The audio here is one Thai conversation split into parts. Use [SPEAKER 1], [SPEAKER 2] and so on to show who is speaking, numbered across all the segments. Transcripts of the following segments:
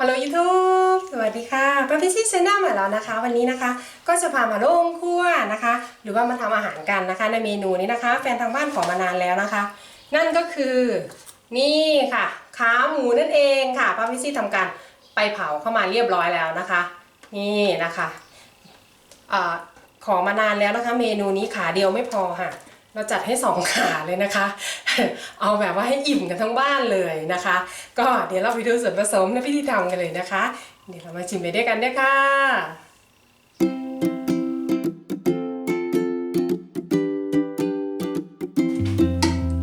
[SPEAKER 1] ฮัลโหลยูทูบสวัสดีค่ะป้าพิชิตเซนเนอร์ม่แล้วนะคะ วันนี้นะคะก็จะพามาลงครัวนะคะ หรือว่ามาทำอาหารกันนะคะ ในเมนูนี้นะคะ แฟนทางบ้านขอมานานแล้วนะคะ นั่นก็คือนี่ค่ะ ขาหมูนั่นเองค่ะป้าพิชิตทำการไปเผาเข้ามาเรียบร้อยแล้วนะคะ นี่นะคะอขอมานานแล้วนะคะ เมนูนี้ขาเดียวไม่พอค่ะ เราจัดให้สองขาเลยนะคะ เอาแบบว่าให้อิ่มกันทั้งบ้านเลยนะคะ ก็เดี๋ยวเราไปดูส่วนผสมและพิธีทำกันเลยนะคะ เดี๋ยวเรามาชิมไปด้วยกันด้วยค่ะ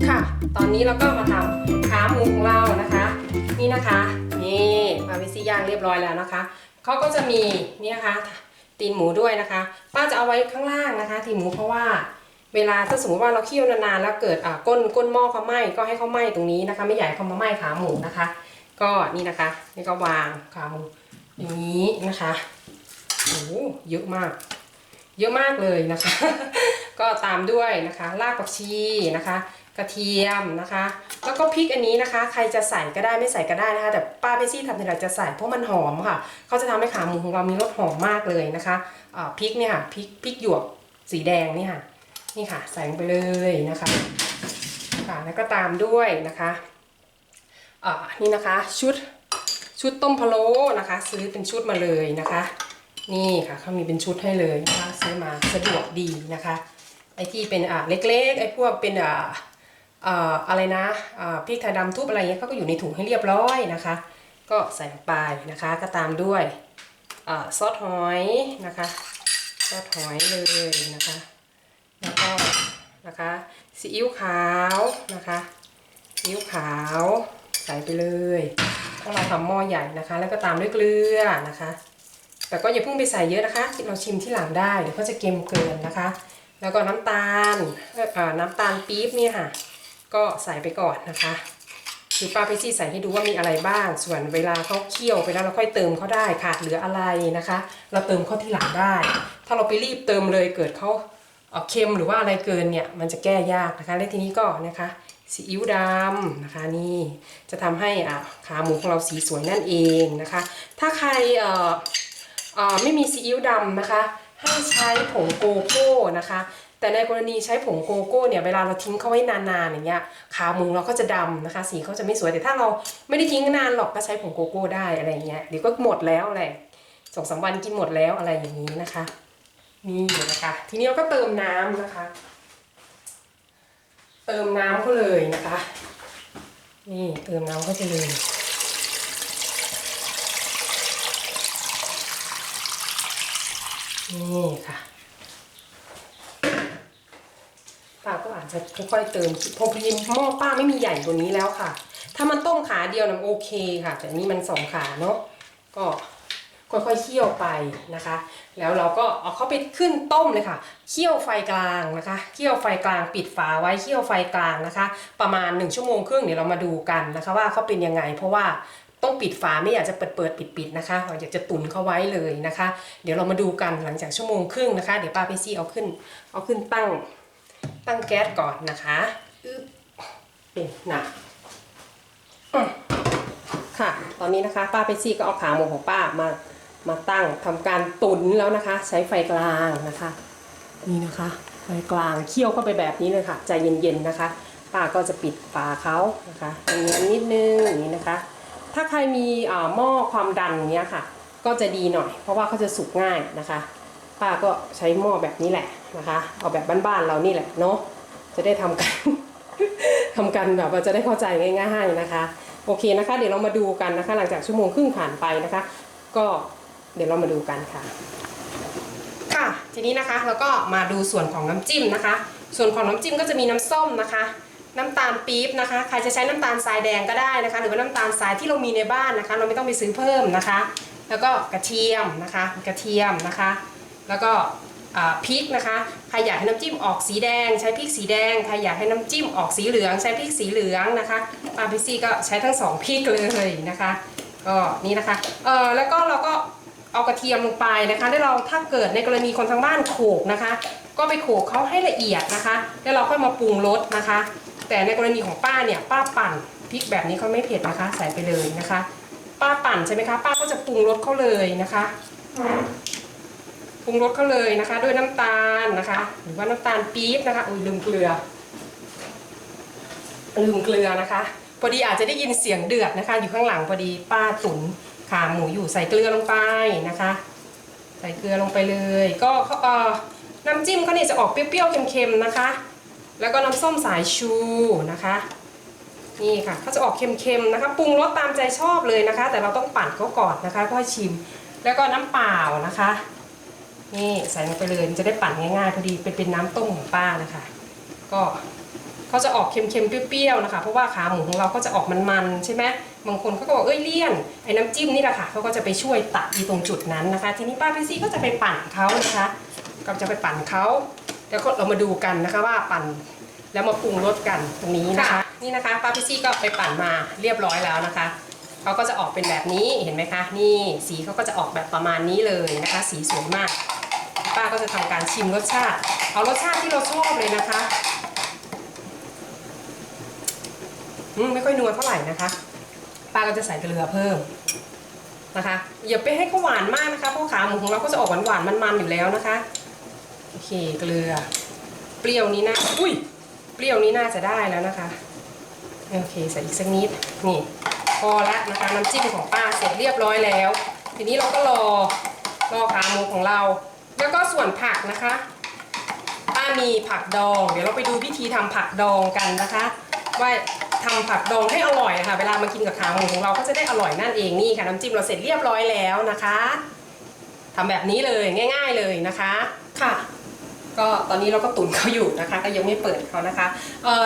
[SPEAKER 1] ค่ะ ตอนนี้เราก็มาทำขาหมูของเรานะคะ นี่นะคะนี่มาวิซี่ย่างเรียบร้อยแล้วนะคะเขาก็จะมีนี่นะคะตีนหมูด้วยนะคะ ป้าจะเอาไว้ข้างล่างนะคะตีนหมูเพราะว่า เวลาถ้าสมมติว่าเราเคี่ยวนานๆแล้วเกิดอ่าก้นก้นหม้อเขาไหม้ก็ให้เขาไหม้ตรงนี้นะคะ ไม่ใหญ่เขามาไหม้ขาหมูนะคะ ก็นี่นะคะนี่ก็วางขาหมูอย่างนี้นะคะโอ้เยอะมาก เยอะมากเลยนะคะ ก็ตามด้วยนะคะรากผักชีนะคะกระเทียมนะคะ แล้วก็พริกอันนี้นะคะ ใครจะใส่ก็ได้ไม่ใส่ก็ได้นะคะ แต่ป้าเปซี่ทำทีไรจะใส่เพราะมันหอมค่ะเขาจะทำให้ขาหมูของเรามีรสหอมมากเลยนะคะอ่าพริกเนี่ยค่ะพริกพริกหยวกสีแดงนี่ค่ะ นี่ค่ะใส่ลงไปเลยนะคะค่ะแล้วก็ตามด้วยนะคะอ่านี่นะคะชุดชุดต้มพะโล้นะคะ ซื้อเป็นชุดมาเลยนะคะ นี่ค่ะเขามีเป็นชุดให้เลยนะคะซื้อมาสะดวกดีนะคะไอที่เป็นอ่าเล็กๆไอพวกเป็นอ่าอ่าอะไรนะอ่าพริกไทยดำทุบอะไรเงี้ยเขาก็อยู่ในถุงให้เรียบร้อยนะคะ ก็ใส่ลงไปนะคะ ก็ตามด้วยอ่าซอสหอยนะคะ ซอสหอยเลยนะคะ ซีอิ๊วขาวนะคะซีอิ๊วขาวใส่ไปเลยเพราะเราทำหม้อใหญ่นะคะ แล้วก็ตามด้วยเกลือนะคะ แต่ก็อย่าเพิ่งไปใส่เยอะนะคะ เราชิมที่หลังได้เดี๋ยวเขาจะเค็มเกินนะคะ แล้วก็น้ำตาลน้ำตาลปี๊บเนี่ยค่ะ ก็ใส่ไปก่อนนะคะคือป้าไปซี่ใส่ให้ดูว่ามีอะไรบ้าง ส่วนเวลาเขาเคี่ยวไปแล้วเราค่อยเติมเขาได้ขาดเหลืออะไรนะคะ เราเติมเขาที่หลังได้ ถ้าเราไปรีบเติมเลยเกิดเขา เอ่อเค็มหรือว่าอะไรเกินเนี่ยมันจะแก้ยากนะคะ และทีนี้ก็นะคะซีอิ๊วดำนะคะนี่จะทำให้อะขาหมูของเราสีสวยนั่นเองนะคะ ถ้าใครเอ่อเอ่อไม่มีซีอิ๊วดำนะคะ ให้ใช้ผงโกโก้นะคะแต่ในกรณีใช้ผงโกโก้เนี่ยเวลาเราทิ้งเขาไว้นานๆอย่างเงี้ยขาหมูเราก็จะดำนะคะ สีเขาจะไม่สวยแต่ถ้าเราไม่ได้ทิ้งนานหรอกก็ใช้ผงโกโก้ได้อะไรเงี้ยเดี๋ยวก็หมดแล้วอะไรสองสามวันกินหมดแล้วอะไรอย่างนี้นะคะ นี่นะคะ ทีนี้เราก็เติมน้ำนะคะ เติมน้ำเขาเลยนะคะ นี่เติมน้ำเขาไปเลยนี่ค่ะป้าก็อาจจะค่อยๆเติมเพราะพิมหม้อป้าไม่มีใหญ่กว่านี้แล้วค่ะ ถ้ามันต้มขาเดียวนะโอเคค่ะ แต่นี่มันสองขาเนาะก็ ค่อยๆเคี่ยวไปนะคะ แล้วเราก็เอาเข้าไปขึ้นต้มเลยค่ะ เคี่ยวไฟกลางนะคะ เคี่ยวไฟกลางปิดฝาไว้เคี่ยวไฟกลางนะคะ ประมาณ 1 ชั่วโมงครึ่งเดี๋ยวเรามาดูกันนะคะ ว่าเขาเป็นยังไง เพราะว่าต้องปิดฝาไม่อยากจะเปิดเปิดปิดปิดนะคะเราอยากจะตุนเขาไว้เลยนะคะ เดี๋ยวเรามาดูกันหลังจากชั่วโมงครึ่งนะคะ เดี๋ยวป้าไปซี่เอาขึ้น เอาขึ้นตั้งตั้งแก๊สก่อนนะคะอึ๊บเป็นนะอืมค่ะ ตอนนี้นะคะ ป้าไปซี่ก็เอาขาหมูของป้ามา มาตั้งทำการตุนแล้วนะคะ ใช้ไฟกลางนะคะ นี่นะคะไฟกลางเคี่ยวเข้าไปแบบนี้เลยค่ะใจเย็นๆนะคะป้าก็จะปิดฝาเขานะคะอย่างนี้นิดนึงอย่างนี้นะคะ ถ้าใครมีอ่าหม้อความดันเนี้ยค่ะ ก็จะดีหน่อย เพราะว่าเขาจะสุกง่ายนะคะป้าก็ใช้หม้อแบบนี้แหละนะคะเอาแบบบ้านๆเรานี่แหละเนาะจะได้ทำกันทำกันแบบว่าจะได้เข้าใจง่าย ๆนะคะ โอเคนะคะ เดี๋ยวเรามาดูกันนะคะ หลังจากชั่วโมงครึ่งผ่านไปนะคะ ก็ เดี๋ยวเรามาดูกันค่ะ ค่ะทีนี้นะคะเราก็มาดูส่วนของน้ำจิ้มนะคะ ส่วนของน้ำจิ้มก็จะมีน้ำส้มนะคะ น้ำตาลปี๊บนะคะ ใครจะใช้น้ำตาลทรายแดงก็ได้นะคะ หรือว่าน้ำตาลทรายที่เรามีในบ้านนะคะ เราไม่ต้องไปซื้อเพิ่มนะคะ แล้วก็กระเทียมนะคะ กระเทียมนะคะ แล้วก็พริกนะคะใครอยากให้น้ำจิ้มออกสีแดง ใช้พริกสีแดงใครอยากให้น้ำจิ้มออกสีเหลือง ใช้พริกสีเหลืองนะคะปาพิซี่ก็ใช้ทั้งสองพริกเลยนะคะก็นี่นะคะเออแล้วก็เราก็ เอากระเทียมลงไปนะคะแล้วเราถ้าเกิดในกรณีคนทางบ้านโขกนะคะ ก็ไปโขกเขาให้ละเอียดนะคะ แล้วเราค่อยมาปรุงรสนะคะ แต่ในกรณีของป้าเนี่ยป้าปั่นพริกแบบนี้เขาไม่เผ็ดนะคะ ใส่ไปเลยนะคะ ป้าปั่นใช่ไหมคะ ป้าก็จะปรุงรสเขาเลยนะคะปรุงรสเขาเลยนะคะ ด้วยน้ำตาลนะคะ หรือว่าน้ำตาลปี๊บนะคะอุ้ยลืมเกลือลืมเกลือนะคะพอดีอาจจะได้ยินเสียงเดือดนะคะ อยู่ข้างหลังพอดีป้าตุ๋น ขาหมูอยู่ใส่เกลือลงไปนะคะ ใส่เกลือลงไปเลย ก็เอ่อน้ำจิ้มเขาเนี่ยจะออกเปรี้ยวๆเค็มๆนะคะ แล้วก็น้ำส้มสายชูนะคะ นี่ค่ะเขาจะออกเค็มๆนะคะปรุงรสตามใจชอบเลยนะคะ แต่เราต้องปั่นเขาก่อนนะคะก็ให้ชิม แล้วก็น้ำเปล่านะคะ นี่ใส่ลงไปเลยมันจะได้ปั่นง่ายๆพอดีเป็นเป็นน้ำต้มของป้านะคะ ก็เขาจะออกเค็มๆเปรี้ยวๆนะคะ เพราะว่าขาหมูของเราก็จะออกมันๆใช่ไหม บางคนเขาก็บอกเอ้ยเลี่ยนไอ้น้ำจิ้มนี่แหละค่ะเขาก็จะไปช่วยตัดอีตรงจุดนั้นนะคะ ทีนี้ป้าพี่ซี่ก็จะไปปั่นเขานะคะ ก็จะไปปั่นเขาเดี๋ยวเรามาดูกันนะคะว่าปั่นแล้วมาปรุงรสกันตรงนี้นะคะ นี่นะคะป้าพิซี่ก็ไปปั่นมาเรียบร้อยแล้วนะคะเขาก็จะออกเป็นแบบนี้เห็นไหมคะ นี่สีเขาก็จะออกแบบประมาณนี้เลยนะคะ สีสวยมาก ป้าก็จะทำการชิมรสชาติ เอารสชาติที่เราชอบเลยนะคะอืมไม่ค่อยนัวเท่าไหร่นะคะ ป้าก็จะใส่เกลือเพิ่มนะคะอย่าไปให้เขาหวานมากนะคะเพราะขาหมูของเราก็จะออกหวานๆมันๆอยู่แล้วนะคะโอเคเกลือ เปรี้ยวนี้นะอุ้ยเปรี้ยวนี้น่าจะได้แล้วนะคะโอเคใส่อีกสักนิดนี่พอละนะคะน้ำจิ้มของป้าเสร็จเรียบร้อยแล้ว ทีนี้เราก็รอรอขาหมูของเรา แล้วก็ส่วนผักนะคะ ป้ามีผักดอง เดี๋ยวเราไปดูวิธีทำผักดองกันนะคะ ว่า ทำผักดองให้อร่อยนะคะเวลามากินกับขาหมูของเราก็จะได้อร่อยนั่นเองนี่ค่ะน้ำจิ้มเราเสร็จเรียบร้อยแล้วนะคะทำแบบนี้เลยง่าย ๆเลยนะคะค่ะ ก็ตอนนี้เราก็ตุ๋นเขาอยู่นะคะ ก็ยังไม่เปิดเขานะคะเอ่อ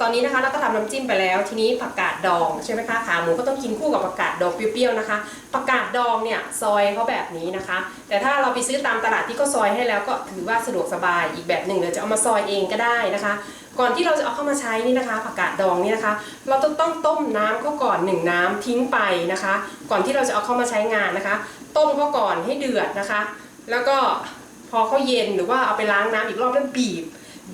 [SPEAKER 1] ตอนนี้นะคะเราก็ทำน้ำจิ้มไปแล้ว ทีนี้ผักกาดดองใช่ไหมคะขาหมูก็ต้องกินคู่กับผักกาดดองเปรี้ยวๆนะคะผักกาดดองเนี่ยซอยเขาแบบนี้นะคะ แต่ถ้าเราไปซื้อตามตลาดที่เขาซอยให้แล้วก็ถือว่าสะดวกสบายอีกแบบหนึ่งเดี๋ยวจะเอามาซอยเองก็ได้นะคะ ก่อนที่เราจะเอาเข้ามาใช้นี่นะคะผักกาดดองนี่นะคะ เราต้องต้องต้มน้ำเขาก่อนหนึ่งน้ำทิ้งไปนะคะ ก่อนที่เราจะเอาเข้ามาใช้งานนะคะ ต้มเขาก่อนให้เดือดนะคะ แล้วก็พอเขาเย็นหรือว่าเอาไปล้างน้ำอีกรอบแล้วบีบ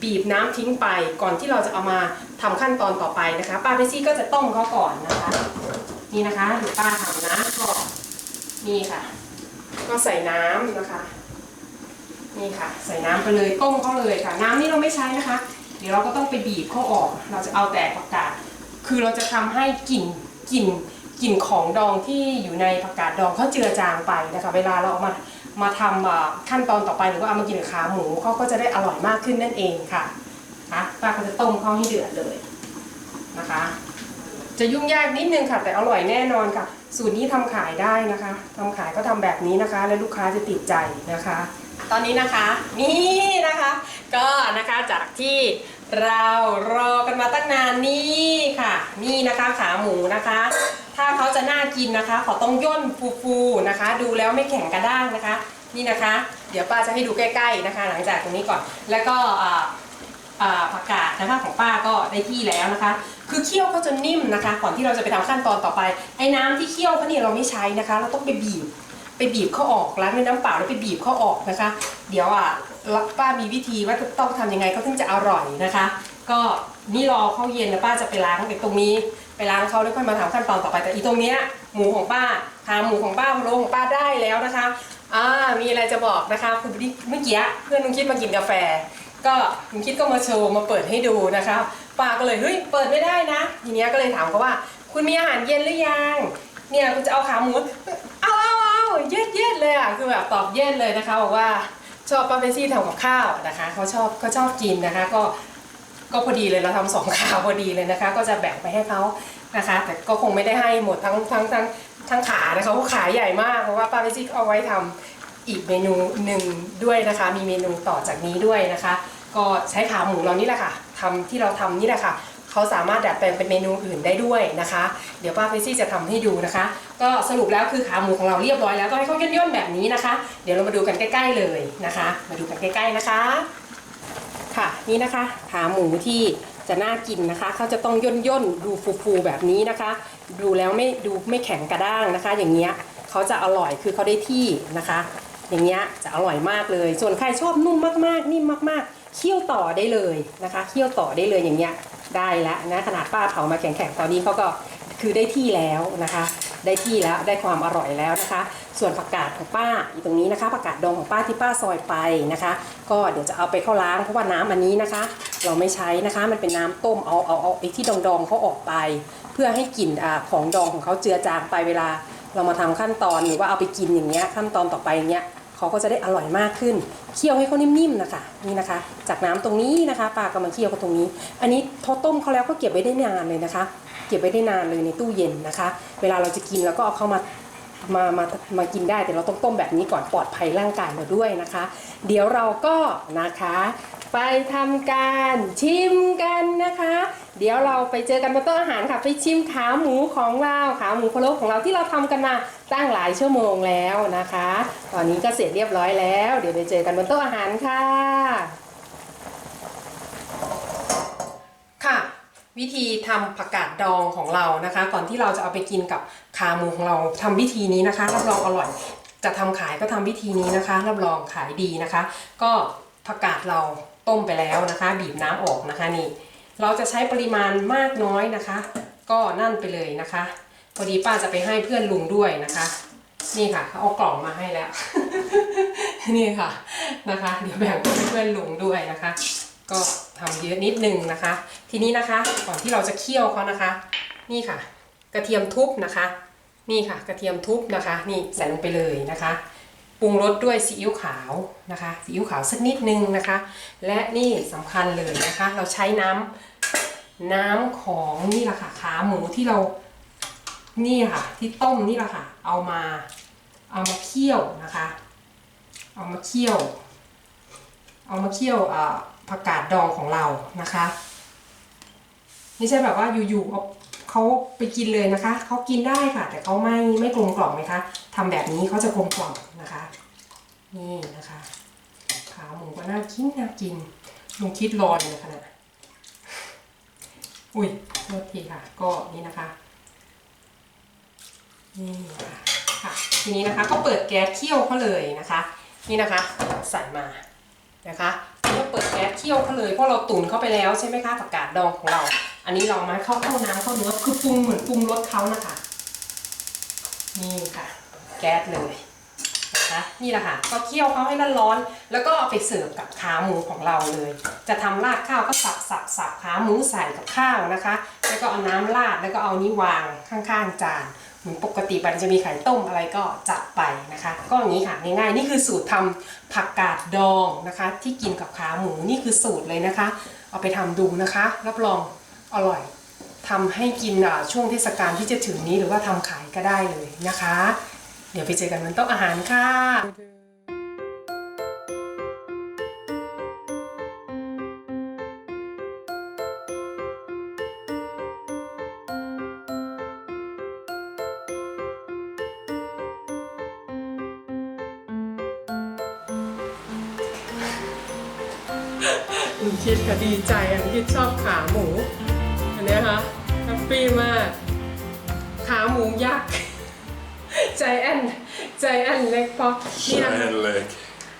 [SPEAKER 1] บีบน้ำทิ้งไป ก่อนที่เราจะเอามาทำขั้นตอนต่อไปนะคะ ป้าเพซี่ก็จะต้มเขาก่อนนะคะ นี่นะคะดูป้าทำนะก็นี่ค่ะ ก็ใส่น้ำนะคะนี่ค่ะ ใส่น้ำไปเลยต้มเขาเลยค่ะ น้ำนี่เราไม่ใช้นะคะ เดี๋ยวเราก็ต้องไปบีบเขาออก เราจะเอาแต่ผักกาด คือเราจะทำให้กลิ่นกลิ่นกลิ่นของดองที่อยู่ในผักกาดดองเขาเจือจางไปนะคะ เวลาเราเอามามาทำขั้นตอนต่อไปหรือว่าเอามากินกับขาหมูเขาก็จะได้อร่อยมากขึ้นนั่นเองค่ะนะป้าก็จะต้มเขาให้เดือดเลยนะคะ จะยุ่งยากนิดนึงค่ะ แต่อร่อยแน่นอนค่ะ สูตรนี้ทำขายได้นะคะทำขายก็ทำแบบนี้นะคะ และลูกค้าจะติดใจนะคะ ตอนนี้นะคะนี่นะคะ ก็นะคะจากที่เรารอกันมาตั้งนานนี่ค่ะ นี่นะคะขาหมูนะคะ ถ้าเขาจะน่ากินนะคะเขาต้องย่นฟูๆนะคะ ดูแล้วไม่แข็งกระด้างนะคะ นี่นะคะ เดี๋ยวป้าจะให้ดูใกล้ ๆนะคะ หลังจากตรงนี้ก่อนแล้วก็อ่าอ่าผักกาดนะคะของป้าก็ได้ที่แล้วนะคะ คือเคี่ยวเขาจนนิ่มนะคะ ก่อนที่เราจะไปทำขั้นตอนต่อไปไอ้น้ำที่เคี่ยวเขาเนี่ยเราไม่ใช้นะคะ เราต้องไปบีบ ไปบีบเขาออกล้างด้วยน้ำเปล่าแล้วไปบีบเขาออกนะคะ เดี๋ยวอะป้ามีวิธีว่าต้องทำยังไงเขาถึงจะอร่อยนะคะ ก็นี่รอเขาเย็นแล้วป้าจะไปล้างไปตรงนี้ไปล้างเขาแล้วค่อยมาทำขั้นตอนต่อไปแต่อีตรงเนี้ยหมูของป้าขาหมูของป้าโลของป้าได้แล้วนะคะอ่ามีอะไรจะบอกนะคะคือเมื่อกี้เพื่อนลุงคิดมากินกาแฟ ก็ลุงคิดก็มาโชว์มาเปิดให้ดูนะคะป้าก็เลยเฮ้ยเปิดไม่ได้นะ ทีเนี้ยก็เลยถามเขาว่า คุณมีอาหารเย็นหรือยังเนี่ยคุณจะเอาขาหมูเอา เอาเอเย็ดเย็ดเลยอะคือแบบตอบเย็ดเลยนะคะบอกว่าชอบป้าเปซี่ทำกับข้าวนะคะเขาชอบเขาชอบกินนะคะ ก็ก็พอดีเลยเราทำสองขาพอดีเลยนะคะ ก็จะแบ่งไปให้เขานะคะ แต่ก็คงไม่ได้ให้หมดทั้งทั้งทั้งทั้งขานะคะเพราะขาใหญ่มากเพราะว่าป้าเปซี่เอาไว้ทำอีกเมนูหนึ่งด้วยนะคะ มีเมนูต่อจากนี้ด้วยนะคะ ก็ใช้ขาหมูเรานี่แหละค่ะทำที่เราทำนี่แหละค่ะ เขาสามารถดัดแปลงเป็นเมนูอื่นได้ด้วยนะคะ เดี๋ยวป้าเฟซี่จะทำให้ดูนะคะ ก็สรุปแล้วคือขาหมูของเราเรียบร้อยแล้วก็ให้เขาย่นๆแบบนี้นะคะ เดี๋ยวเรามาดูกันใกล้ ๆเลยนะคะ มาดูกันใกล้ ๆนะคะ ค่ะนี่นะคะขาหมูที่จะน่ากินนะคะ เขาจะต้องย่นย่นๆดูฟูๆแบบนี้นะคะ ดูแล้วไม่ดูไม่แข็งกระด้างนะคะ อย่างเงี้ยเขาจะอร่อยคือเขาได้ที่นะคะ อย่างเงี้ยจะอร่อยมากเลย ส่วนใครชอบนุ่มมากๆ นิ่มมากๆ เคี่ยวต่อได้เลยนะคะเคี่ยวต่อได้เลยอย่างเงี้ยได้แล้วนะขนาดป้าเผามาแข็งๆตอนนี้เขาก็คือได้ที่แล้วนะคะ ได้ที่แล้วได้ความอร่อยแล้วนะคะ ส่วนผักกาดของป้าอยู่ตรงนี้นะคะผักกาดดองของป้าที่ป้าซอยไปนะคะ ก็เดี๋ยวจะเอาไปเข้าล้างเพราะว่าน้ำอันนี้นะคะ เราไม่ใช้นะคะ มันเป็นน้ำต้มเอาเอาเอาไอ้ที่ดองดองๆเขาออกไป เพื่อให้กลิ่นอของดองของเขาเจือจางไปเวลา เรามาทำขั้นตอนหรือว่าเอาไปกินอย่างเงี้ยขั้นตอนต่อไปอย่างเงี้ย เขาก็จะได้อร่อยมากขึ้น เคี่ยวให้เขานิ่มๆนะคะนี่นะคะ จากน้ำตรงนี้นะคะปลากำลังเคี่ยวกับตรงนี้ อันนี้ทอต้มเขาแล้วก็เก็บไว้ได้นานเลยนะคะ เก็บไว้ได้นานเลยในตู้เย็นนะคะ เวลาเราจะกินแล้วก็เอาเข้ามามามามากินได้แต่เราต้องต้มแบบนี้ก่อนปลอดภัยร่างกายเราด้วยนะคะ เดี๋ยวเราก็นะคะ ไปทำการชิมกันนะคะ เดี๋ยวเราไปเจอกันบนโต๊ะอาหารค่ะ ไปชิมขาหมูของเราขาหมูพะโล้ของเราที่เราทำกันมาตั้งหลายชั่วโมงแล้วนะคะ ตอนนี้ก็เสร็จเรียบร้อยแล้ว เดี๋ยวไปเจอกันบนโต๊ะอาหารค่ะ ค่ะ วิธีทำผักกาดดองของเรานะคะ ก่อนที่เราจะเอาไปกินกับขาหมูของเราทำวิธีนี้นะคะรับรองอร่อย จะทำขายก็ทำวิธีนี้นะคะ รับรองขายดีนะคะ ก็ผักกาดเรา ต้มไปแล้วนะคะ บีบน้ำออกนะคะนี่ เราจะใช้ปริมาณมากน้อยนะคะ ก็นั่นไปเลยนะคะ พอดีป้าจะไปให้เพื่อนลุงด้วยนะคะ นี่ค่ะเขาเอากล่องมาให้แล้ว นี่ค่ะนะคะ เดี๋ยวแบ่งให้เพื่อนลุงด้วยนะคะ ก็ทำเยอะนิดนึงนะคะ ทีนี้นะคะก่อนที่เราจะเคี่ยวเขานะคะ นี่ค่ะ กระเทียมทุบนะคะ นี่ค่ะ กระเทียมทุบนะคะ นี่ใส่ลงไปเลยนะคะ ปรุงรสด้วยซีอิ๊วขาวนะคะซีอิ๊วขาวสักนิดนึงนะคะ และนี่สำคัญเลยนะคะ เราใช้น้ำน้ำของนี่แหละค่ะขาหมูที่เรานี่ค่ะ ที่ต้มนี่แหละค่ะ เอามาเอามาเคี่ยวนะคะ เอามาเคี่ยว เอามาเคี่ยวผักกาดดองของเรานะคะไม่ใช่แบบว่าอยู่ๆเอาเขาไปกินเลยนะคะ เขากินได้ค่ะ แต่เขาไม่ไม่กลมกล่อมไหมคะทำแบบนี้เขาจะกลมกล่อม นะคะ นี่นะคะ ขาหมูก็น่ากินน่ากินลุงคิดรอเลยขนาดอุ้ยโทษทีค่ะ ก็นี่นะคะนี่ค่ะค่ะทีนี้นะคะก็เปิดแก๊สเคี่ยวเขาเลยนะคะ นี่นะคะใส่มานะคะก็เปิดแก๊สเคี่ยวเขาเลยเพราะเราตุ๋นเข้าไปแล้วใช่ไหมคะผักกาดดองของเรา อันนี้เรามาเข้าเข้าน้ำเข้าเนื้อคือปรุงเหมือนปรุงรสเขานะคะนี่ค่ะ แก๊สเลย นะคะ นี่แหละค่ะก็เคี่ยวเขาให้ร้อนๆแล้วก็เอาไปเสิร์ฟกับขาหมูของเราเลย จะทำราดข้าวก็สับสับสับขาหมูใส่กับข้าวนะคะ แล้วก็เอาน้ำราดแล้วก็เอานี้วางข้างๆจานเหมือนปกติมันจะมีไข่ต้มอะไรก็จัดไปนะคะ ก็อย่างนี้ค่ะง่ายๆนี่คือสูตรทำผักกาดดองนะคะ ที่กินกับขาหมูนี่คือสูตรเลยนะคะ เอาไปทำดูนะคะ รับรองอร่อยทำให้กินช่วงเทศกาลที่จะถึงนี้หรือว่าทำขายก็ได้เลยนะคะ เดี๋ยวไปเจอกันบนโต๊ะอาหารค่ะลุงคิดก็ดีใจอะลุงคิดชอบขาหมู อันนี้ค่ะแฮปปี้มาก ขาหมูยักษ์ ใจแอนใจแอนเล็กพอนี่นะคะ
[SPEAKER 2] Giant leg.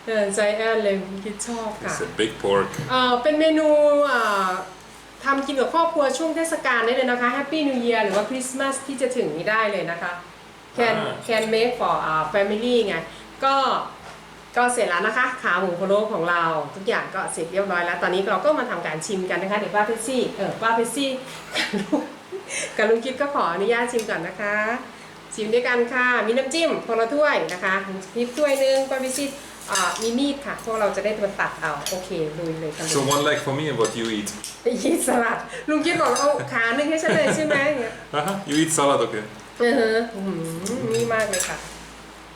[SPEAKER 1] เออใจแอนเลยลุงคิดชอบค่ะ
[SPEAKER 2] It's a big pork.
[SPEAKER 1] เอ่อเป็นเมนูเอ่อทำกินกับครอบครัวช่วงเทศกาลได้เลยนะคะ Happy New Year หรือว่าคริสต์มาสที่จะถึงนี้ได้เลยนะคะ can
[SPEAKER 2] อ่า
[SPEAKER 1] can make for uh, family ไงก็ก็เสร็จแล้วนะคะ ขาหมูพะโล้ของเรา ทุกอย่างก็เสร็จเรียบร้อยแล้ว ตอนนี้เราก็มาทำการชิมกันนะคะ เดี๋ยวป้าเพชซี่เออป้าเพชซี่กับลุงกับลุงคิดก็ขออนุญาตชิมก่อนนะคะ ชิมด้วยกันค่ะ มีน้ำจิ้มคนละถ้วยนะคะนิดถ้วยหนึงป้าเพชซี่อ่ามีมีดค่ะ พวกเราจะได้มาตัดเอาโอเคลุยเลยค่ะลุ
[SPEAKER 2] So
[SPEAKER 1] ง
[SPEAKER 2] one leg for me and what you eat.
[SPEAKER 1] ยีสลัดลุงคิดบอกเอาขาหนึ่งให้ฉันเลยใช่ไหมอย่างเงี้ย
[SPEAKER 2] Uh-huh. You eat salad, okay.
[SPEAKER 1] เออฮะอื้อหือนี่มากเลยค่ะ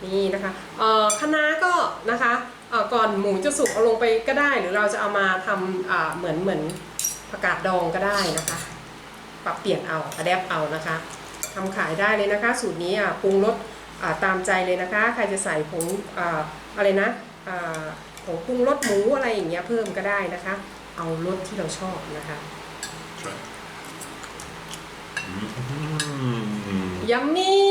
[SPEAKER 1] นี่นะคะเอ่อคะน้าก็นะคะเอ่อก่อนหมูจะสุกเอาลงไปก็ได้ หรือเราจะเอามาทำอ่าเหมือนเหมือนผักกาดดองก็ได้นะคะ ปรับเปลี่ยนเอาอะแดปเอานะคะ ทำขายได้เลยนะคะ สูตรนี้อะปรุงรสอ่าตามใจเลยนะคะ ใครจะใส่ผงอ่าอะไรนะอ่าผงปรุงรสหมูอะไรอย่างเงี้ยเพิ่มก็ได้นะคะ เอารสที่เราชอบนะคะ
[SPEAKER 2] Try. Mm.
[SPEAKER 1] ยัมมี่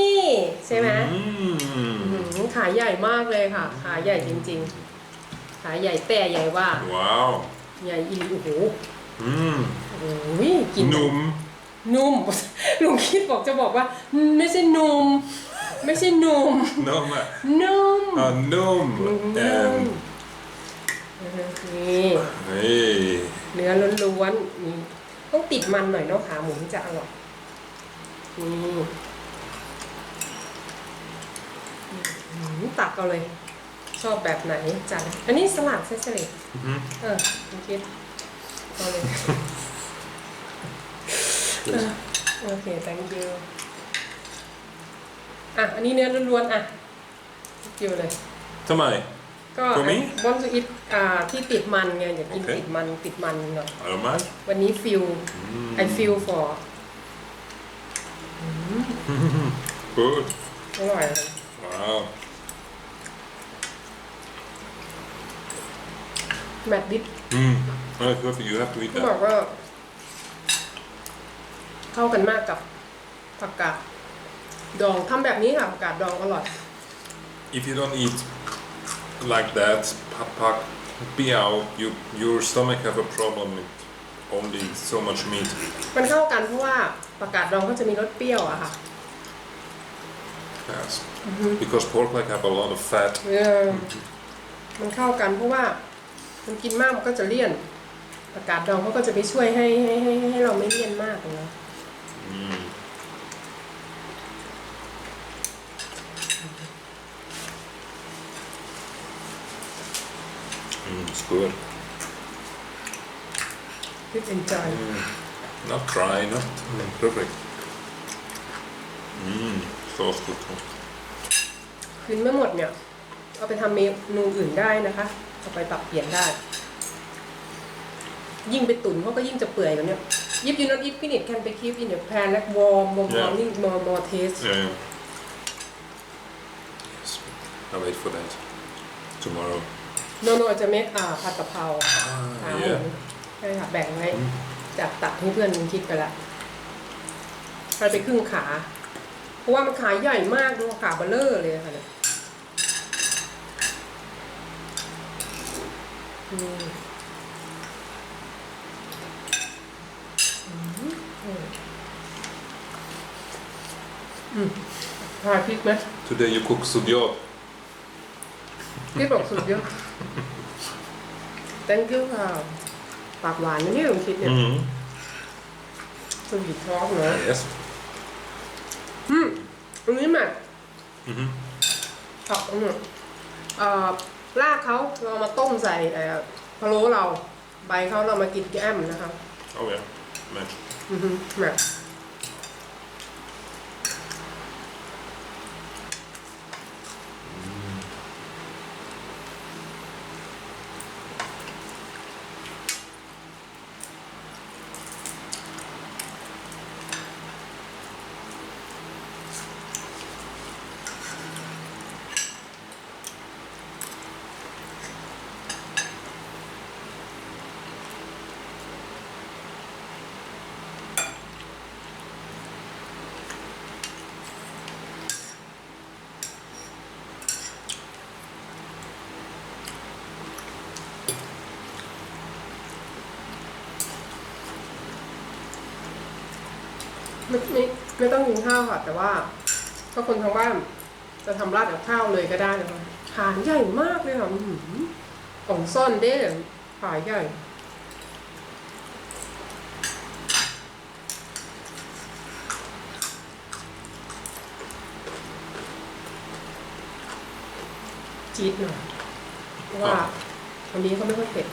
[SPEAKER 1] ใช่ไหม
[SPEAKER 2] Mm.
[SPEAKER 1] อื้อหือขาใหญ่มากเลยค่ะ ขาใหญ่จริง ๆ ขาใหญ่แต่ใหญ่ว่า
[SPEAKER 2] Wow.
[SPEAKER 1] ใหญ่อีหลีโอ้โห
[SPEAKER 2] Mm.
[SPEAKER 1] โอ้ยกิน
[SPEAKER 2] Num.
[SPEAKER 1] นุ่ม ลุงคิดบอกจะบอกว่าอืมไม่ใช่นุ่มไม่ใช่นุ่ม
[SPEAKER 2] No, ma.
[SPEAKER 1] นุ่ม
[SPEAKER 2] Ah, num.
[SPEAKER 1] นุ่ม
[SPEAKER 2] Um,
[SPEAKER 1] นี่
[SPEAKER 2] hey.
[SPEAKER 1] เนื้อล้วนๆนี่ต้องติดมันหน่อยเนาะขาหมูถึงจะอร่อยนี่อืมตักเอาเลย ชอบแบบไหนจัดอันนี้สลัดเซซเลต
[SPEAKER 2] Mhm.
[SPEAKER 1] เออคุณคิดเอาเลยเออ โอเค thank you อะ อันนี้เนื้อล้วนๆ อะกิวเลย
[SPEAKER 2] Tamai.
[SPEAKER 1] ก็
[SPEAKER 2] For me?
[SPEAKER 1] บอนซูอิทอ่าที่ติดมันไง อยากกิน
[SPEAKER 2] โอเค
[SPEAKER 1] ติดมันติดมันหน่อย
[SPEAKER 2] I don't mind.
[SPEAKER 1] วันนี้ฟิล
[SPEAKER 2] Mm.
[SPEAKER 1] I feel for
[SPEAKER 2] Good.
[SPEAKER 1] อร่อยเลย
[SPEAKER 2] Wow.
[SPEAKER 1] แมทดิฟ
[SPEAKER 2] Mm. Well, Kofi, you have to eat
[SPEAKER 1] เขาบอก
[SPEAKER 2] that.
[SPEAKER 1] ว่า เข้ากันมากกับผักกาดดองทำแบบนี้ค่ะผักกาดดองอร่อย
[SPEAKER 2] If you don't eat like that, pak pak, piao, you your stomach have a problem with only so much meat.
[SPEAKER 1] มันเข้ากันเพราะว่าผักกาดดองก็จะมีรสเปรี้ยวอะค่ะ
[SPEAKER 2] Yes. Because pork like have a lot of fat.
[SPEAKER 1] เออมันเข้ากันเพราะว่ามันกินมากมันก็จะเลี่ยนผักกาดดองเขาก็จะไปช่วยให้ให้ให้ให้เราไม่เลี่ยนมากเลยนะ
[SPEAKER 2] Mm. Mm, it's good.
[SPEAKER 1] พิเอนจอย
[SPEAKER 2] Not dry, not mm, perfect. Mm, sauce good too.
[SPEAKER 1] คืนไม่หมดเนี่ย เอาไปทำเมนูอื่นได้นะคะ เอาไปปรับเปลี่ยนได้ ยิ่งไปตุ๋นเขาก็ยิ่งจะเปื่อยกันเนี่ย ยิบยูนอตยิบพินิดแคนไปคีฟอินเดอะแพนและวอร์มวอร์มวอร์ม
[SPEAKER 2] Yeah.
[SPEAKER 1] นี่มอร์มอร์เทส
[SPEAKER 2] Yeah. yeah. Yes. I'll wait for that. Tomorrow.
[SPEAKER 1] โนโนจะเมคอ่าผัดกะเพราขา
[SPEAKER 2] Ah,
[SPEAKER 1] หมู
[SPEAKER 2] yeah.
[SPEAKER 1] ใช่ค่ะแบ่งไว้จากตัดให้เพื่อนมันคิดไปละไปไปครึ่งขา เพราะว่ามันขาใหญ่มากดูขาเบลเลอร์เลยค่ะเนี่ยอืมอืม ทาพริกไหม
[SPEAKER 2] Today you cook sudyot.
[SPEAKER 1] พริกบอกสุดเยอะ thank you ค่ะปากหวานนะเนี่ยผมคิดเนี่ย
[SPEAKER 2] Mm-hmm.
[SPEAKER 1] สวีททอกเนอะ
[SPEAKER 2] Yes.
[SPEAKER 1] อืมอันนี้แม่
[SPEAKER 2] Mm-hmm.
[SPEAKER 1] ผักอืมเอ่อรากเขาเรามาต้มใส่เอ่อพะโล้เรา ใบเขาเรามากินแก้มนะคะ
[SPEAKER 2] Oh yeah. Match.
[SPEAKER 1] อือฮึแบบ ไม่ไม่ไม่ต้องกินข้าวค่ะ แต่ว่าถ้าคนทางบ้าน จะทำราดกับข้าวเลยก็ได้นะคะขาใหญ่มากเลยค่ะอื้อหือกล่องซ่อนเด้ขาใหญ่ จี๊ดหน่อยเพราะว่าวันนี้เขาไม่ค่อยเผ็ด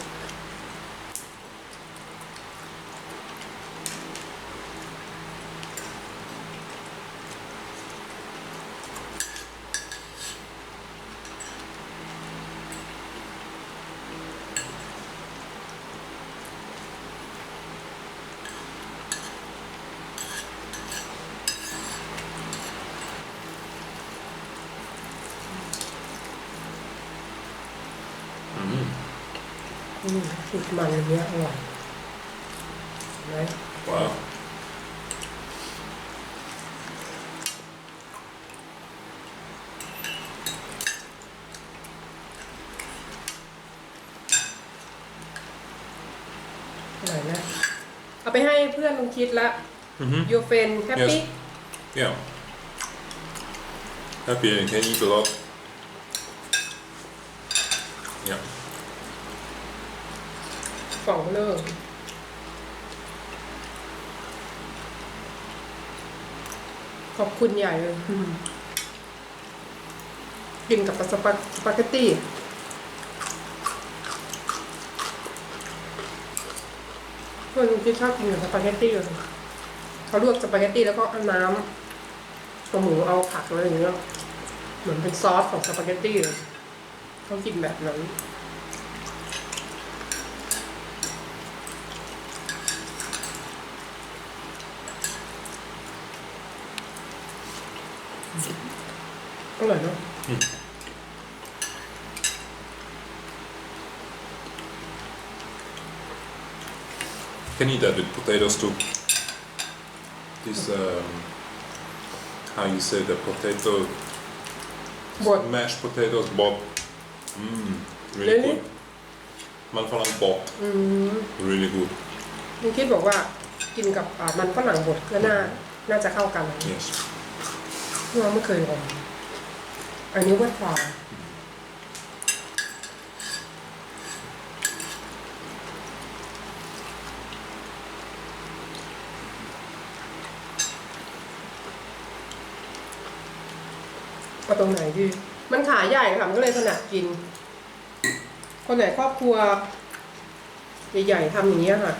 [SPEAKER 2] Mm-hmm.
[SPEAKER 1] อืม ติดมันอันเนี้ยอร่อยเห็นไหม
[SPEAKER 2] Wow.
[SPEAKER 1] อร่อยนะเอาไปให้เพื่อนลุงคิดละ
[SPEAKER 2] Mhm.
[SPEAKER 1] your friend happy
[SPEAKER 2] Yes. Yeah. Happy and can eat a lot. Yeah.
[SPEAKER 1] กล่องเลิกขอบคุณใหญ่เลยอืมกินกับสปาสปาเกตตี้คนที่ชอบกินกับสปาเกตตี้เลยเขาลวกสปาเกตตี้แล้วก็เอาน้ำเอาหมูเอาผักอะไรอย่างเงี้ยเหมือนเป็นซอสของสปาเกตตี้เลยเขากินแบบนั้น อร่อยเนาะ
[SPEAKER 2] Can eat that with potatoes too. This um, how you say the potato
[SPEAKER 1] บด
[SPEAKER 2] mashed potatoes bot. Mmm, really
[SPEAKER 1] Really?
[SPEAKER 2] good. Man falang bot.
[SPEAKER 1] อืม
[SPEAKER 2] Really good.
[SPEAKER 1] นี่คิดบอกว่ากินกับอ่ามันฝรั่งบดก็น่าน่าจะเข้ากัน
[SPEAKER 2] Yes.
[SPEAKER 1] เพราะว่าไม่เคยลอง อันนี้ว่าทานเอาตรงไหนดีมันขาใหญ่ค่ะ มันก็เลยถนัดกิน คนไหนครอบครัว ใหญ่ๆทำอย่างนี้ค่ะ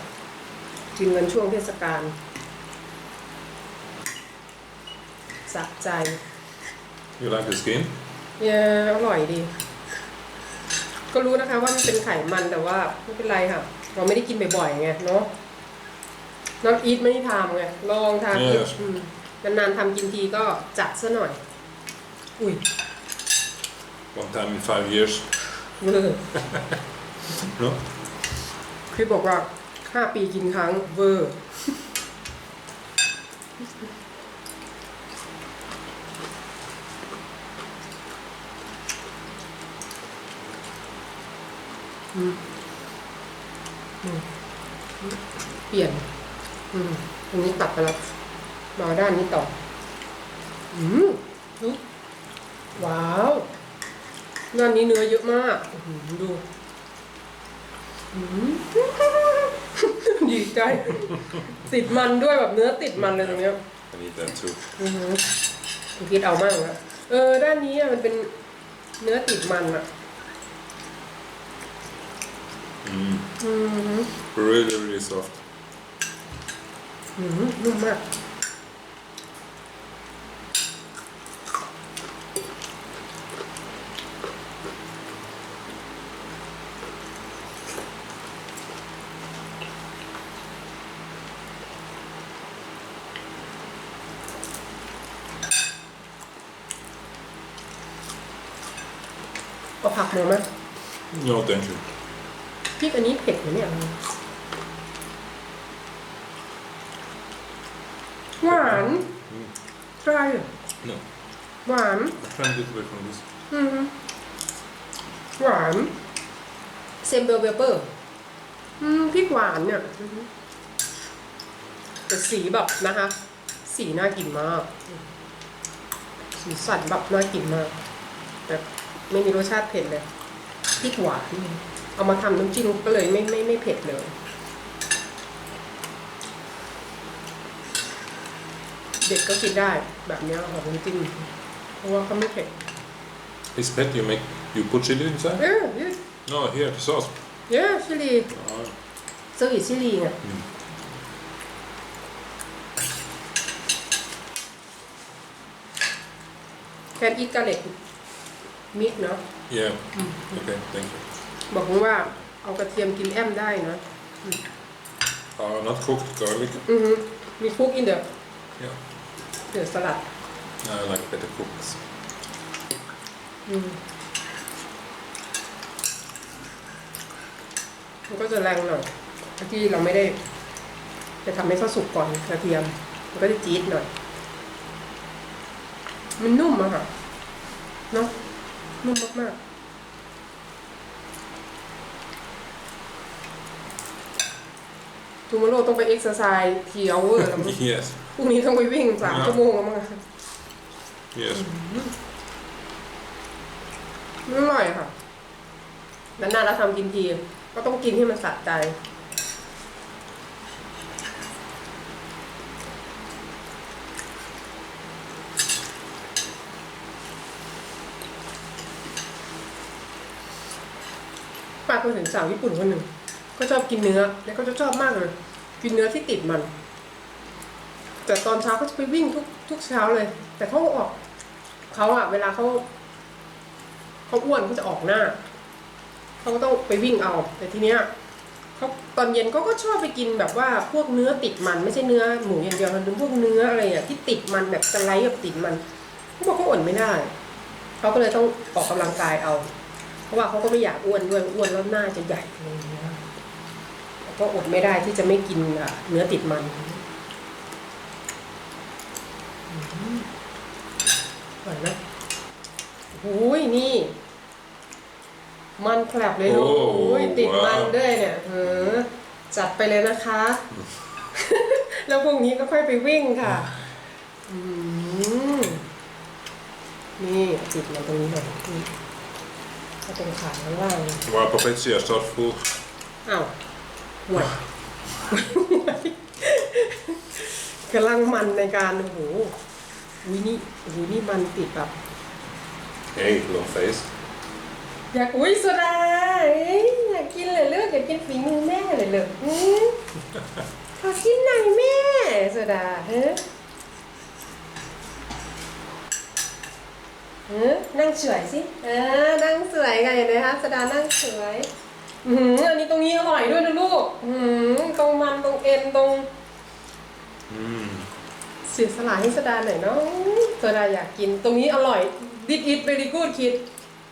[SPEAKER 1] กินกันช่วงเทศกาลสะใจ
[SPEAKER 2] You like the skin?
[SPEAKER 1] เยอร่อยดี ก็รู้นะคะว่ามันเป็นไขมันแต่ว่าไม่เป็นไรค่ะ เราไม่ได้กินบ่อยๆไงเนาะน้องอีทไม่ได้ทำไงลองทำ
[SPEAKER 2] Yes.
[SPEAKER 1] อืมนานๆทำกินทีก็จัดซะหน่อย อุ้ย
[SPEAKER 2] One time in five years.
[SPEAKER 1] เวอร์
[SPEAKER 2] No?
[SPEAKER 1] คือบอกว่าห้าปีกินครั้งเวอร์ อืมอืม เปลี่ยนอืมตรงนี้ตัดไปแล้วมาด้านนี้ต่อ อืมดูว้าวด้านนี้เนื้อเยอะมากอื้อหือดูอืมดีใจ ติดมันด้วยแบบเนื้อติดมันเลยตรงเนี้ย
[SPEAKER 2] I need that too.
[SPEAKER 1] อือหือคุณคิดเอามากนะเออ ด้านนี้อะมันเป็นเนื้อติดมันอะ
[SPEAKER 2] Mm.
[SPEAKER 1] อือหือ
[SPEAKER 2] Really, really soft.
[SPEAKER 1] อือหือนุ่มมากเอาผักมาไหม
[SPEAKER 2] No, thank you.
[SPEAKER 1] พริกอันนี้เผ็ดไหมเนี่ยหวานใช่
[SPEAKER 2] No.
[SPEAKER 1] หวาน
[SPEAKER 2] I'm trying to get away from this.
[SPEAKER 1] อืมหวานเซมเบลเบเปอร์อืมพริกหวานเนี่ยอืมแต่สีแบบนะคะ สีน่ากินมาก สีสันแบบน่ากินมาก แต่ไม่มีรสชาติเผ็ดเลยพริกหวาน เอามาทำน้ำจิ้มก็เลยไม่ไม่ไม่เผ็ดเลย เด็กก็กินได้แบบเนี้ยของน้ำจิ้มเพราะว่าเขาไม่เผ็ด
[SPEAKER 2] This pet you make, you put chili inside?
[SPEAKER 1] เออเยอะ
[SPEAKER 2] No, here, the sauce.
[SPEAKER 1] เยอะชิลี
[SPEAKER 2] Oh.
[SPEAKER 1] เซอร์วิสชิลีไง
[SPEAKER 2] อืม
[SPEAKER 1] แคนอีกาเล็กมิกเนาะ
[SPEAKER 2] Yeah. Okay, thank you.
[SPEAKER 1] บอกว่าเอากระเทียมกินแอมได้นะ
[SPEAKER 2] Uh, not cooked garlic.
[SPEAKER 1] อือฮึมีคุกอินเดอ
[SPEAKER 2] Yeah.
[SPEAKER 1] เดือสลัด
[SPEAKER 2] I like better cooked.
[SPEAKER 1] อืมมันก็จะแรงหน่อยที่เราไม่ได้ จะทำให้เขาสุกก่อนกระเทียม มันก็จะจี๊ดหน่อย มันนุ่มอะค่ะเนาะนุ่มมากๆ ทูมโรต้องไปเอ็กซ์ไซส์ทีเอาเวอร์แล้วมั้ง
[SPEAKER 2] Yes.
[SPEAKER 1] พรุ่งนี้ต้องไปวิ่งสาม
[SPEAKER 2] อ่า
[SPEAKER 1] ชั่วโมงแล้วมั้ง
[SPEAKER 2] Yes.
[SPEAKER 1] อร่อยค่ะนานๆเราทำกินที ก็ต้องกินให้มันสะใจ ป้าเคยเห็นสาวญี่ปุ่นคนหนึ่ง ก็ชอบกินเนื้อ แล้วก็จะชอบมากเลย กินเนื้อที่ติดมัน แต่ตอนเช้าก็จะไปวิ่งทุกทุกเช้าเลย แต่เขาออกเขาอะเวลาเขาเขาอ้วนเขาจะออกหน้าเขาก็ต้องไปวิ่งเอา แต่ทีเนี้ยเขาตอนเย็นเขาก็ชอบไปกินแบบว่าพวกเนื้อติดมันไม่ใช่เนื้อหมูอย่างเดียวมันเป็นพวกเนื้ออะไรอะที่ติดมันแบบสไลด์แบบติดมันเขาบอกเขาอดไม่ได้เขาก็เลยต้องออกกำลังกายเอา เพราะว่าเขาก็ไม่อยากอ้วนด้วยอ้วนแล้วหน้าจะใหญ่อะไรอย่างเงี้ย ก็อดไม่ได้ที่จะไม่กินอะเนื้อติดมันอืมอร่อยนะโอ้ยนี่ มันแผลบเลยลูก
[SPEAKER 2] โอ้
[SPEAKER 1] โอ้ยติดมัน
[SPEAKER 2] ว้าว
[SPEAKER 1] ด้วยเนี่ยเออจัดไปเลยนะคะ แล้วพรุ่งนี้ก็ค่อยไปวิ่งค่ะอืมนี่ติดมันตรงนี้หน่อยนี่ก็ตรงขาข้างล่าง
[SPEAKER 2] Wow, Papacia start full.
[SPEAKER 1] อ้าว ห่วยกำลังมันในการโอ้โหอุ้ยนี่โอ้โหนี่มันติดแบบ
[SPEAKER 2] Hey, long face.
[SPEAKER 1] อยากอุ้ยโซดาเอ้ยอยากกินเลยเลือกอยากกินฝีมือแม่เลยเลยอืมขอกินหน่อยแม่โซดาเฮ้เออนั่งสวยสิเออนั่งสวยไงเห็นไหมคะโซดานั่งสวย อืมอันนี้ตรงนี้อร่อยด้วยนะลูกอืมตรงมันตรงเอ็นตรง
[SPEAKER 2] Mm.
[SPEAKER 1] เสียสละให้สดาหน่อยเนาะสดาอยากกิน ตรงนี้อร่อย did it very good kid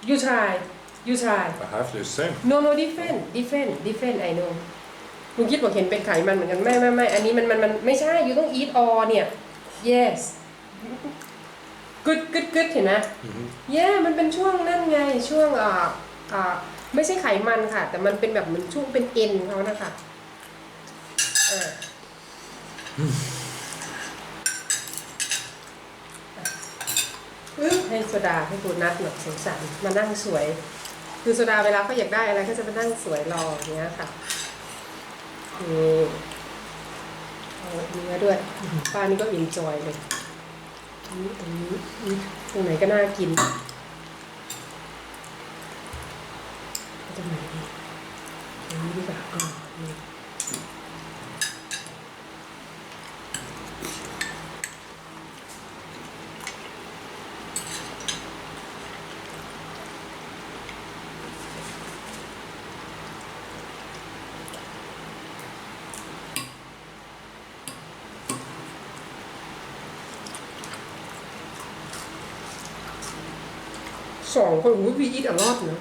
[SPEAKER 1] you try you try
[SPEAKER 2] I have the same.
[SPEAKER 1] no no different different different I know คุณคิดบอกเห็นเป็นไขมันเหมือนกันไม่ไม่ไม่อันนี้มันมันมันไม่ใช่ you ต้อง eat all เนี่ย yes good good good เห็นไหม
[SPEAKER 2] Mhm.
[SPEAKER 1] yeah มันเป็นช่วงนั่นไงช่วงอ่าอ่า ไม่ใช่ไขมันค่ะ แต่มันเป็นแบบเหมือนช่วงเป็นเอ็นเขานะคะอ่าอึ๊บให้โซดาให้โบนัสหน่อยสงสารมานั่งสวย คือโซดาเวลาเขาอยากได้อะไรก็จะมานั่งสวยรออย่างเงี้ยค่ะนี่เอาเนื้อด้วยป้านี่ก็อินจอยเลยตรงนี้ตรงไหนก็น่ากิน เอาตรงไหนดีตรงนี้ดีกว่าอ่านี่สองคนหูวีอีทอลอดนะ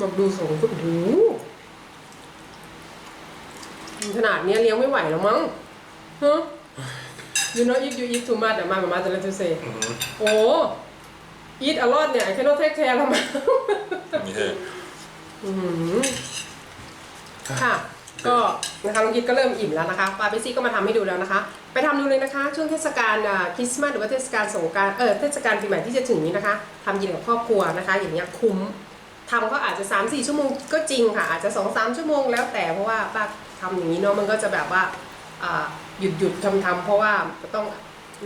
[SPEAKER 1] บอกดูสองคนหูขนาดเนี้ยเลี้ยงไม่ไหวแล้วมั้งฮะ you know if you eat too much อะมามามาจะเล่นจะเซ
[SPEAKER 2] Mhm.
[SPEAKER 1] โอ้ eat a lot เนี่ย I cannot take care แล้วมั้ง
[SPEAKER 2] Yeah.
[SPEAKER 1] อื้อหือค่ะ ก็นะคะลุงกิดก็เริ่มอิ่มแล้วนะคะปาเปซี่ก็มาทำให้ดูแล้วนะคะ ไปทำดูเลยนะคะ ช่วงเทศกาลอ่าคริสต์มาสหรือว่าเทศกาลสงกรารเออเทศกาลปีใหม่ที่จะถึงนี้นะคะทำกินกับครอบครัวนะคะ อย่างเงี้ยคุ้ม ทำก็อาจจะ 3 4 ชั่วโมงก็จริงค่ะ อาจจะ 2 3 ชั่วโมงแล้วแต่เพราะว่าป้าทำอย่างนี้เนาะมันก็จะแบบว่าหยุดหยุดทำทำเพราะว่าต้อง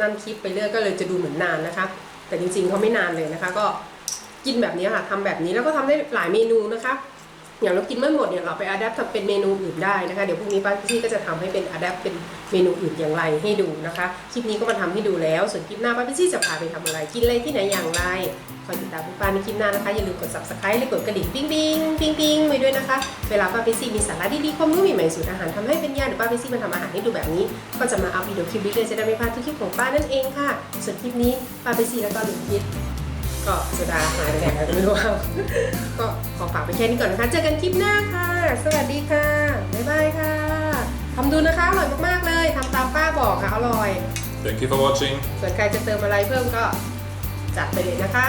[SPEAKER 1] นั่นคลิปไปเรื่อยก็เลยจะดูเหมือนนานนะคะ แต่จริงๆเขาไม่นานเลยนะคะ ก็กินแบบนี้ค่ะทำแบบนี้แล้วก็ทำได้หลายเมนูนะคะ อย่างเรากินไม่หมดเนี่ยเราไปอัดแอปทำเป็นเมนูอื่นได้นะคะเดี๋ยวพรุ่งนี้ป้าพี่ก็จะทำให้เป็นอัดแอปเป็นเมนูอื่นอย่างไรให้ดูนะคะคลิปนี้ก็มาทำให้ดูแล้ว ส่วนคลิปหน้าป้าพี่จะพาไปทำอะไร กินอะไรที่ไหนอย่างไรคอยติดตามป้าในคลิปหน้านะคะอย่าลืมกด subscribe และกดกระดิ่งปิ้งปิ้งปิ้งปิ้งไว้ด้วยนะคะ เวลาป้าพี่มีสาระดีๆความรู้ใหม่ๆสูตรอาหารทำให้เป็นยาเดี๋ยวป้าพี่มาทำอาหารให้ดูแบบนี้ ก็จะมาอัพวิดีโอคลิปวิดีโอจะได้ไม่พลาดทุกคลิปของป้านั่นเองค่ะส่วนคลิปนี้ป้าพี่แล้วก็ลุงคิด ก็โซดาหายไปไหนแล้วไม่รู้ว่าก็ขอฝากไปแค่นี้ก่อนนะคะ เจอกันคลิปหน้าค่ะ สวัสดีค่ะ บ๊ายบายค่ะทำดูนะคะ อร่อยมากๆเลยทำตามป้าบอกค่ะ อร่อย
[SPEAKER 2] Thank you for watching.
[SPEAKER 1] ส่วนใครจะเติมอะไรเพิ่มก็จัดไปเลยนะคะ